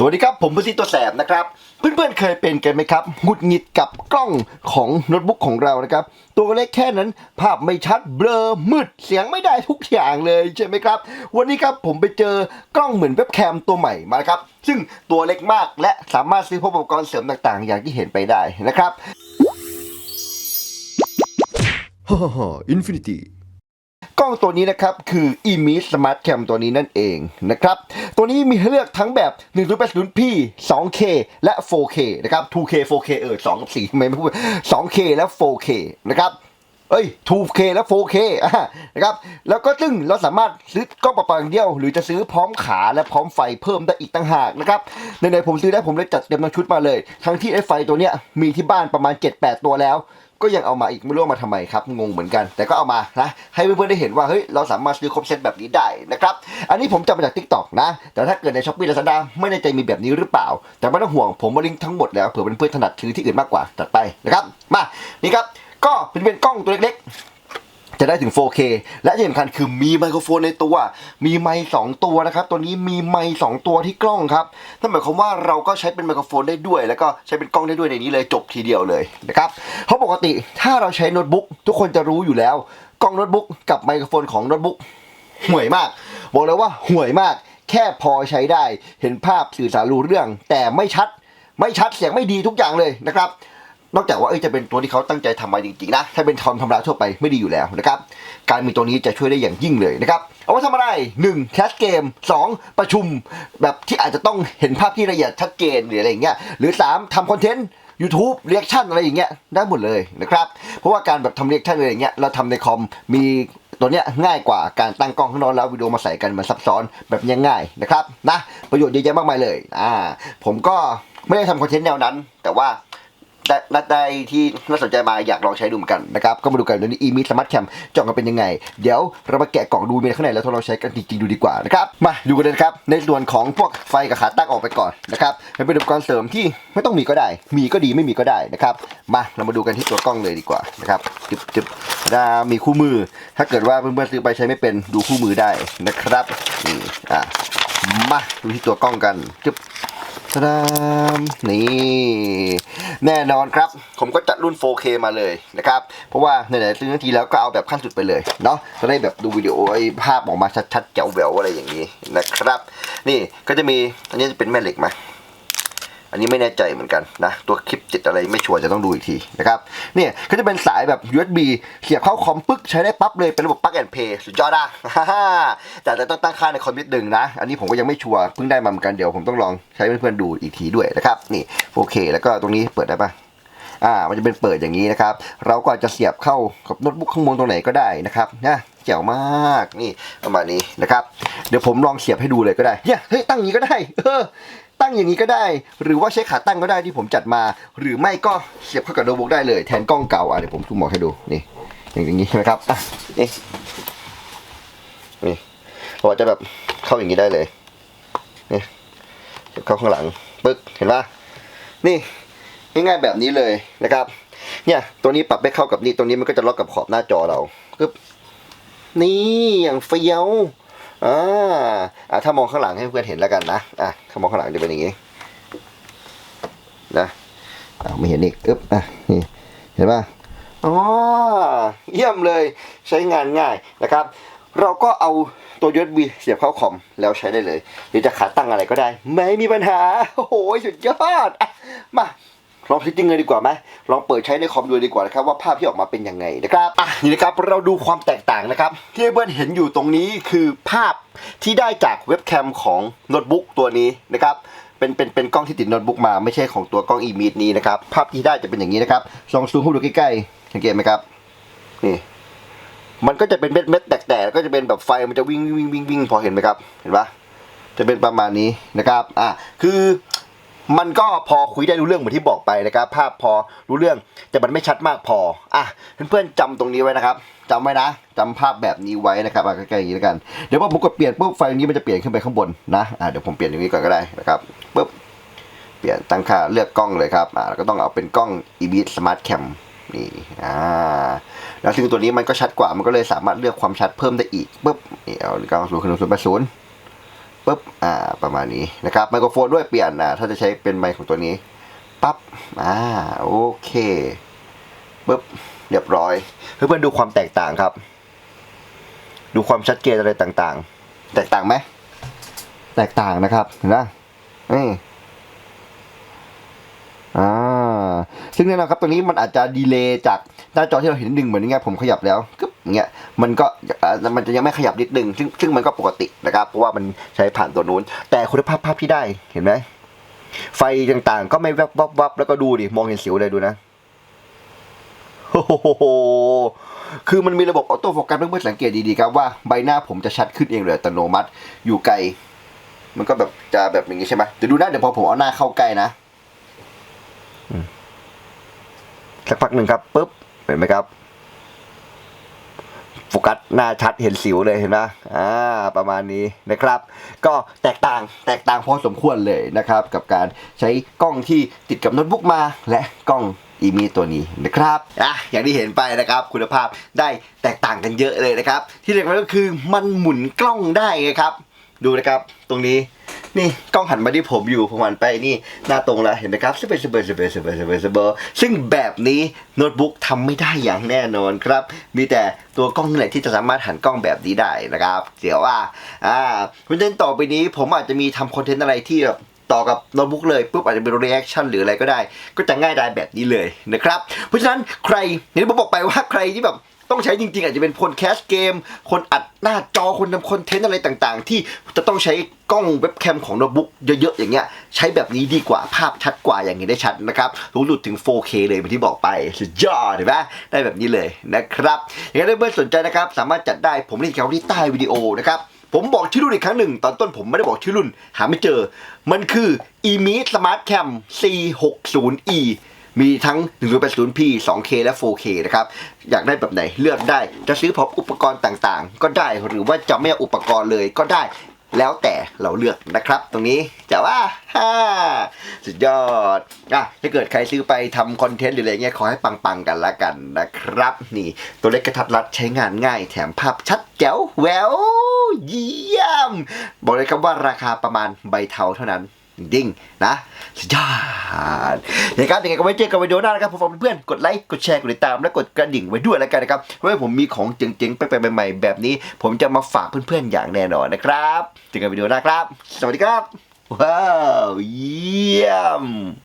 สวัสดีครับ ผมพุทธิตัวแสบนะครับ เพื่อนๆเคยเป็นกันไหมครับหงุดหงิดกับกล้องของโน้ตบุ๊กของเรานะครับ ตัวเล็กแค่นั้นภาพไม่ชัดเบลอมืดเสียงไม่ได้ทุกอย่างเลยใช่ไหมครับ วันนี้ครับผมไปเจอกล้องเหมือนเว็บแคมตัวใหม่มาครับ ซึ่งตัวเล็กมากและสามารถซื้อพวกอุปกรณ์เสริมต่างๆ อย่างที่เห็นไปได้นะครับฮ่าฮ่าอินฟินิตี้ กล้องตัวนี้นะครับคือ e m i Smart Cam ตัวนี้นั่นเองนะครับ ตัวนี้มีให้เลือกทั้งแบบ 1080p 2K และ 4K นะครับ 2K 4K เออ2กับ4ทำไมไม่พูด 2K และ 4K นะครับเอ้ย 2K และ 4K นะครับ แล้วก็ซึ่งเราสามารถซื้อกล้องเปล่าอย่างเดียว หรือจะซื้อพร้อมขาและพร้อมไฟเพิ่มได้อีกต่างหากนะครับ ในในๆผมซื้อได้ผมเลยจัดเต็มทั้งชุดมาเลย ทั้งที่ไอ้ไฟตัวเนี้ยมีที่บ้านประมาณ 7-8 ตัวแล้ว ก็ยังเอามาอีกไม่รู้มาทำไมครับงงเหมือนกัน แต่ก็เอามานะให้เพื่อนๆได้เห็นว่าเฮ้ยเราสามารถซื้อครบเซตแบบนี้ได้นะครับอันนี้ผมจำมาจากทิกตอกนะ แต่ถ้าเกิดในช้อปปี้ลาซาด้าไม่แน่ใจมีแบบนี้หรือเปล่า แต่ไม่ต้องห่วงผมมาลิงก์ทั้งหมดแล้วเผื่อเพื่อนๆถนัดซื้อที่อื่นมากกว่าจัดไปนะครับมานี่ครับก็เป็นเป็นกล้องตัวเล็กๆ จะได้ถึง 4K และที่สำคัญคือมีไมโครโฟนในตัว มีไมค์สองตัวนะครับ ตัวนี้มีไมค์สองตัวที่กล้องครับนั่นหมายความว่าเราก็ใช้เป็นไมโครโฟนได้ด้วย แล้วก็ใช้เป็นกล้องได้ด้วยในนี้เลยจบทีเดียวเลยนะครับเพราะปกติถ้าเราใช้โน้ตบุ๊กทุกคนจะรู้อยู่แล้ว กล้องโน้ตบุ๊กกับไมโครโฟนของโน้ตบุ๊กห่วยมาก บอกเลยว่าห่วยมาก แค่พอใช้ได้ เห็นภาพสื่อสารรู้เรื่อง แต่ไม่ชัด ไม่ชัดเสียงไม่ดีทุกอย่างเลยนะครับ นอกจากว่าจะเป็นตัวที่เขาตั้งใจทำมาจริงๆนะ ถ้าเป็นทอมธรรมดาทั่วไปไม่ดีอยู่แล้วนะครับ การมีตัวนี้จะช่วยได้อย่างยิ่งเลยนะครับ เอาไว้ทำอะไร 1. แคสเกม 2. ประชุม แบบที่อาจจะต้องเห็นภาพที่ละเอียดชัดเจนหรืออะไรอย่างเงี้ย หรือ 3. ทำคอนเทนต์ YouTube เรียกชั่นอะไรอย่างเงี้ยได้หมดเลยนะครับ เพราะว่าการแบบทำเรียกชั่นอะไรอย่างเงี้ยเราทำในคอมมีตัวเนี้ยง่ายกว่าการตั้งกล้องข้างนอกแล้ววิดีโอมาใส่กันมันซับซ้อนแบบง่ายนะครับนะประโยชน์เยอะแยะมากมายเลยอ่าผมก็ไม่ได้ทำคอนเทนต์แนวนั้น แต่ว่า ได้ได้ได้ที่น่าสนใจมาอยากลองใช้ดูเหมือนกันนะครับ ก็มาดูกันเดี๋ยวนี้อีมิสมาร์ทแคมจองกันเป็นยังไง เดี๋ยวเรามาแกะกล่องดูมีอะไรข้างในแล้วทดลองใช้กันจริงๆดูดีกว่านะครับ มาดูกันเลยนะครับ ในส่วนของพวกไฟกับขาตั้งออกไปก่อนนะครับมันเป็นอุปกรณ์เสริมที่ไม่ต้องมีก็ได้ มีก็ดีไม่มีก็ได้นะครับ มาเรามาดูกันที่ตัวกล้องเลยดีกว่านะครับจึ๊บจึ๊บถ้ามีคู่มือ ถ้าเกิดว่าเพื่อนๆซื้อไปใช้ไม่เป็นดูคู่มือได้นะครับนี่อะมาดูที่ตัวกล้องกันจึ๊บ ตะดามนี่ แน่นอนครับ ผมก็จัดรุ่น 4K มาเลยนะครับ เพราะว่าไหนๆซื้อนาทีแล้วก็เอาแบบขั้นสุดไปเลยเนาะจะได้แบบดูวิดีโอไอ้ภาพออกมาชัดๆแจ๋วแหววอะไรอย่างนี้นะครับ นี่ก็จะมีอันนี้จะเป็นแม่เหล็กไหม อันนี้ไม่แน่ใจเหมือนกันนะ ตัวคลิปจิตอะไรไม่ชัวร์จะต้องดูอีกทีนะครับเนี่ยก็จะเป็นสายแบบ USB เสียบเข้าคอมปึ๊กใช้ได้ปั๊บเลยเป็นระบบ plug and play สุดยอดอะแต่จะต้องตั้งค่าในคอมนิดหนึ่งนะ อันนี้ผมก็ยังไม่ชัวร์เพิ่งได้มาเหมือนกันเดี๋ยวผมต้องลองใช้เพื่อนๆดูอีกทีด้วยนะครับนี่โอเค แล้วก็ตรงนี้เปิดได้ปะอ่ามันจะเป็นเปิดอย่างนี้นะครับ เราก็จะเสียบเข้ากับโน้ตบุ๊กข้างบนตรงไหนก็ได้นะครับนะ แจ๋วมากนี่ประมาณนี้นะครับ เดี๋ยวผมลองเสียบให้ดูเลยก็ได้เนี่ยเฮ้ยตั้งอย่างนี้ก็ได้ เออ ตั้งอย่างนี้ก็ได้ หรือว่าใช้ขาตั้งก็ได้ที่ผมจัดมา หรือไม่ก็เสียบเข้ากับโน้ตบุ๊กได้เลย แทนกล้องเก่าอะเดี๋ยวผมซูมออกให้ดูนี่อย่างนี้ใช่ไหมครับอะนี่นี่เราจะแบบเข้าอย่างนี้ได้เลยนี่เสียบเข้าข้างหลังปึ๊กเห็นปะนี่ง่ายๆแบบนี้เลยนะครับ เนี่ยตัวนี้ปรับให้เข้ากับนี่ตัวนี้มันก็จะล็อกกับขอบหน้าจอเราปึ๊บ นี่อย่างเฟี้ยวอ่าอ่าถ้ามองข้างหลังให้เพื่อนเห็นแล้วกันนะอะถ้ามองข้างหลังจะเป็นอย่างนี้นะอ่าไม่เห็นอีกอึ๊บอะนี่เห็นป่ะอ๋อเยี่ยมเลยใช้งานง่ายนะครับ เราก็เอาตัว USB เสียบเข้าคอมแล้วใช้ได้เลย หรือจะขาตั้งอะไรก็ได้ ไม่มีปัญหา โอ้โห สุดยอดอะมา ลองใช้จริงเลยดีกว่าไหมลองเปิดใช้ในคอมดูดีกว่านะครับว่าภาพที่ออกมาเป็นยังไงนะครับอะนี่นะครับเราดูความแตกต่างนะครับ ที่เพื่อนเห็นอยู่ตรงนี้คือภาพที่ได้จากเว็บแคมของโน้ตบุ๊กตัวนี้นะครับเป็นเป็นเป็นกล้องที่ติดโน้ตบุ๊กมาไม่ใช่ของตัวกล้องอีมีดนี้นะครับภาพที่ได้จะเป็นอย่างนี้นะครับลองซูมเข้าดูใกล้ๆสังเกตไหมครับนี่มันก็จะเป็นเม็ดเม็ดแตกๆแล้วก็จะเป็นแบบไฟมันจะวิ่งวิ่งวิ่งวิ่งพอเห็นไหมครับ เห็นปะจะเป็นประมาณนี้นะครับ อะ คือ มันก็พอคุยได้รู้เรื่องเหมือนที่บอกไปนะครับ ภาพพอรู้เรื่องแต่มันไม่ชัดมากพออะเพื่อนๆจำตรงนี้ไว้นะครับจำไว้นะจำภาพแบบนี้ไว้นะครับอะใกล้ๆอย่างนี้แล้วกันเดี๋ยวพอผมกดเปลี่ยนปุ๊บไฟนี้มันจะเปลี่ยนขึ้นไปข้างบนนะอะเดี๋ยวผมเปลี่ยนอย่างนี้ก่อนก็ได้นะครับปุ๊บเปลี่ยนตั้งค่าเลือกกล้องเลยครับอะแล้วก็ต้องเอาเป็นกล้อง e b Smart Cam นี่อ่าแล้วซึ่งตัวนี้มันก็ชัดกว่ามันก็เลยสามารถเลือกความชัดเพิ่มได้อีกปุ๊บนี่เอากล้องศูนย์ขึ้นศูนย์ไปศูนย์ ปุ๊บอ่าประมาณนี้นะครับไมโครโฟนด้วยเปลี่ยนนะถ้าจะใช้เป็นไมค์ของตัวนี้ปั๊บอ่าโอเคปุ๊บเรียบร้อยเพื่อนๆดูความแตกต่างครับ ดูความชัดเจนอะไรต่างๆ แตกต่างไหมแตกต่างนะครับเห็นไหมนี่อ่า ซึ่งแน่นอนครับตัวนี้มันอาจจะดีเลย์จากหน้าจอที่เราเห็นนึงเหมือนอย่างเงี้ยผมขยับแล้วกึ๊บอย่างเงี้ยมันก็มันจะยังไม่ขยับนิดนึงซึ่งซึ่งมันก็ปกตินะครับ เพราะว่ามันใช้ผ่านตัวนู้น แต่คุณภาพภาพที่ได้เห็นไหมไฟต่างๆ ก็ไม่แวบวับวับแล้วก็ดูดิมองเห็นสิวเลยดูนะโอ้โหคือมันมีระบบออโต้โฟกัสเพื่อนๆสังเกตดีๆครับว่าใบหน้าผมจะชัดขึ้นเองเลยอัตโนมัติอยู่ไกล มันก็แบบจะแบบอย่างนี้ใช่ไหมเดี๋ยวดูนะเดี๋ยวพอผมเอาหน้าเข้าใกล้นะอืม สักพักหนึ่งครับปุ๊บเห็นไหมครับโฟกัสหน้าชัดเห็นสิวเลยเห็นไหมอ่าประมาณนี้นะครับ ก็แตกต่างแตกต่างพอสมควรเลยนะครับ กับการใช้กล้องที่ติดกับโน้ตบุ๊กมาและกล้องอีมีตัวนี้นะครับอะอย่างที่เห็นไปนะครับ คุณภาพได้แตกต่างกันเยอะเลยนะครับ ที่เรียกก็คือมันหมุนกล้องได้ไงครับ ดูนะครับ ตรงนี้ นี่กล้องหันมาที่ผมอยู่ผมหันไปนี่หน้าตรงแล้วเห็นไหมครับสเปซสเปซสเปซสเปซสเปซสเปซซึ่งแบบนี้โน้ตบุ๊กทำไม่ได้อย่างแน่นอนครับ มีแต่ตัวกล้องนี่แหละที่จะสามารถหันกล้องแบบนี้ได้นะครับเดี๋ยวว่าอ่าคอนเทนต์ต่อไปนี้ผมอาจจะมีทำคอนเทนต์อะไรที่แบบต่อกับโน้ตบุ๊กเลยปุ๊บอาจจะเป็น reaction หรืออะไรก็ได้ ก็จะง่ายได้แบบนี้เลยนะครับ เพราะฉะนั้นใครอย่างที่ผมบอกไปว่าใครที่แบบ ต้องใช้จริงๆ อาจจะเป็นคนแคสเกม คนอัดหน้าจอคนทำคอนเทนต์อะไรต่างๆ ที่จะต้องใช้กล้องเว็บแคมของโน้ตบุ๊กเยอะๆ อย่างเงี้ยใช้แบบนี้ดีกว่าภาพชัดกว่าอย่างนี้ได้ชัดนะครับสูงสุดถึง 4K เลยเหมือนที่บอกไปสุดยอดเห็นไหมได้แบบนี้เลยนะครับอย่างนั้นเพื่อนสนใจนะครับ สามารถจัดได้ผมลิงก์เอาไว้ที่ใต้วิดีโอนะครับผมบอกชื่อรุ่นอีกครั้งหนึ่ง ตอนต้นผมไม่ได้บอกชื่อรุ่น หาไม่เจอ มันคือ e m i Smart Cam C60e มีทั้ง 1080p 2k และ 4k นะครับ อยากได้แบบไหนเลือกได้ จะซื้อพร้อมอุปกรณ์ต่างๆ ก็ได้ หรือว่าจะไม่เอาอุปกรณ์เลยก็ได้ แล้วแต่เราเลือกนะครับ ตรงนี้จะว่าฮ่าสุดยอดอะถ้าเกิดใครซื้อไปทำคอนเทนต์หรืออะไรเงี้ยขอให้ปังๆกันละกันนะครับ นี่ตัวเล็กกระทัดรัดใช้งานง่าย แถมภาพชัดแจ๋วแววเยี่ยม บอกเลยครับว่าราคาประมาณใบเทาเท่านั้น ดิ่งนะสุดยอดนะครับยังไงก็ไว้เจอกันวิดีโอหน้านะครับผมฝากเพื่อนๆกดไลค์กดแชร์กดติดตามและกดกระดิ่งไว้ด้วยแล้วกันนะครับเพราะว่าผมมีของเจ๋งๆไปๆใหม่ๆแบบนี้ ผมจะมาฝากเพื่อนๆอย่างแน่นอนนะครับเจอกันวิดีโอหน้าครับ สวัสดีครับว้าวเยี่ยม